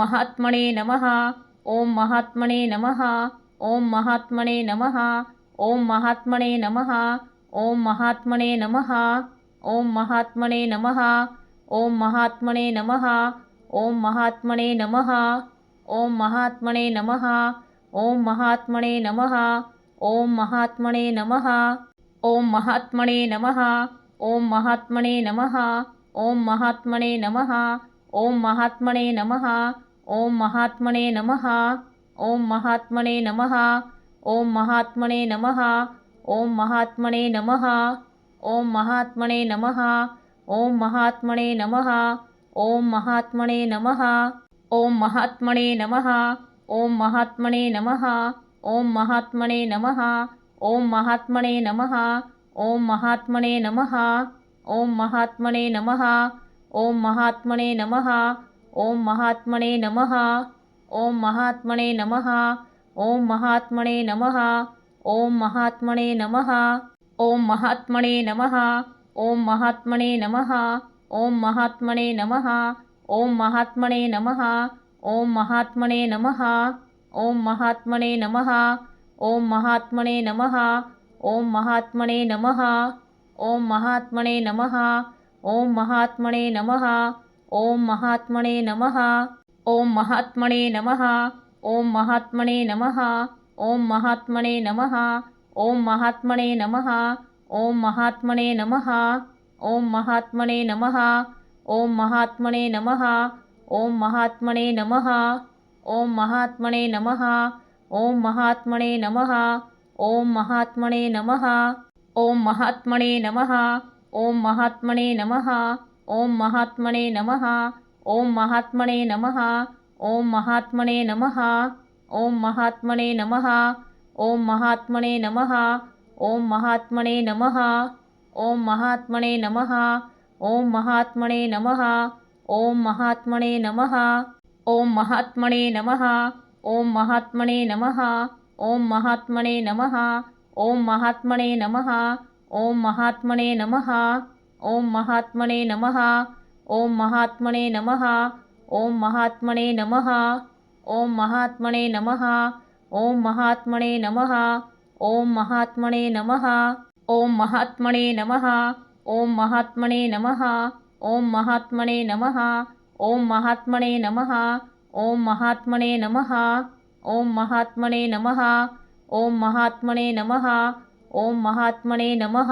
महात्मने नमः ओम महात्मने नमः ओम महात्मने नमः ओम महात्मने नमः ओम महात्मने नमः ओम महात्मने नमः ओम महात्मने नमः ओम महात्मने नमः ओम महात्मने नमः ओम महात्मने नमः ओम महात्मने नमः ओम महात्मने नमः ओम महात्मने नमः ओम महात्मने नमः ओम महात्मने नमः ओम महात्मने नमः ओम महात्मने नमः ओम महात्मने नमः ओम महात्मने नमः ओम महात्मने नमः ओम महात्मने नमः ओम महात्मने नमः ओम महात्मने नमः ओम महात्मने नमः ओम महात्मने नमः ओम महात्मने नमः ओम महात्मने नमः ओम महात्मने नमः ओम महात्मने नमः ओम महात्मने नमः ओम महात्मने नमः ओम महात्मने नमः ओम महात्मने नमः ओम महात्मने नमः ओम महात्मने नमः ओम महात्मने नमः ओम महात्मने नमः ओम महात्मने नमः ओम महात्मने नमः ओम महात्मने नमः ओम महात्मने नमः ओम महात्मने नमः ओम महात्मने नमः ओम महात्मने नमः ओम महात्मने नमः ओम महात्मने नमः ओम महात्मने नमः ओम महात्मने नमः ओम महात्मने नमः ओम महात्मने नमः ओम महात्मने नमः ओम महात्मने नमः ओम महात्मने नमः ओम महात्मने नमः ओम महात्मने नमः ओम महात्मने नमः ओम महात्मने नमः ओम महात्मने नमः ओम महात्मने नमः ओम महात्मने नमः ओम महात्मने नमः ओम महात्मने नमः ओम महात्मने नमः ओम महात्मने नमः ओम महात्मने नमः ओम महात्मने नमः ओम महात्मने नमः ओम महात्मने नमः ओम महात्मने नमः ओम महात्मने नमः ओम महात्मने नमः ओम महात्मने नमः ओम महात्मने नमः ओम महात्मने नमः ओम महात्मने नमः ओम महात्मने नमः ओम महात्मने नमः ओम महात्मने नमः ओम महात्मने नमः ओम महात्मने नमः ओम महात्मने नमः ओम महात्मने नमः ओम महात्मने नमः ओम महात्मने नमः ओम महात्मने नमः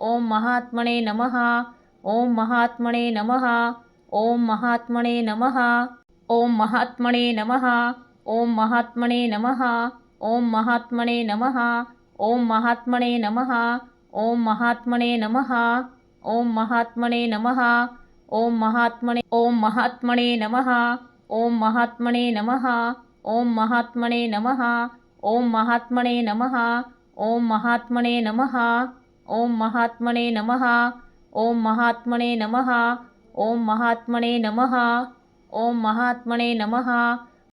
ॐ महात्मने नमः ॐ महात्मने नमः ॐ महात्मने नमः ॐ महात्मने नमः ॐ महात्मने नमः ॐ महात्मने नमः ॐ महात्मने नमः ॐ महात्मने नमः ॐ महात्मने नमः ॐ महात्मने ॐ महात्मने नमः ॐ महात्मने नमः ॐ महात्मने नमः ॐ महात्मने नमः ॐ महात्मने नमः ओम महात्मने नमः ओम महात्मने नमः ओम महात्मने नमः ओम महात्मने नमः।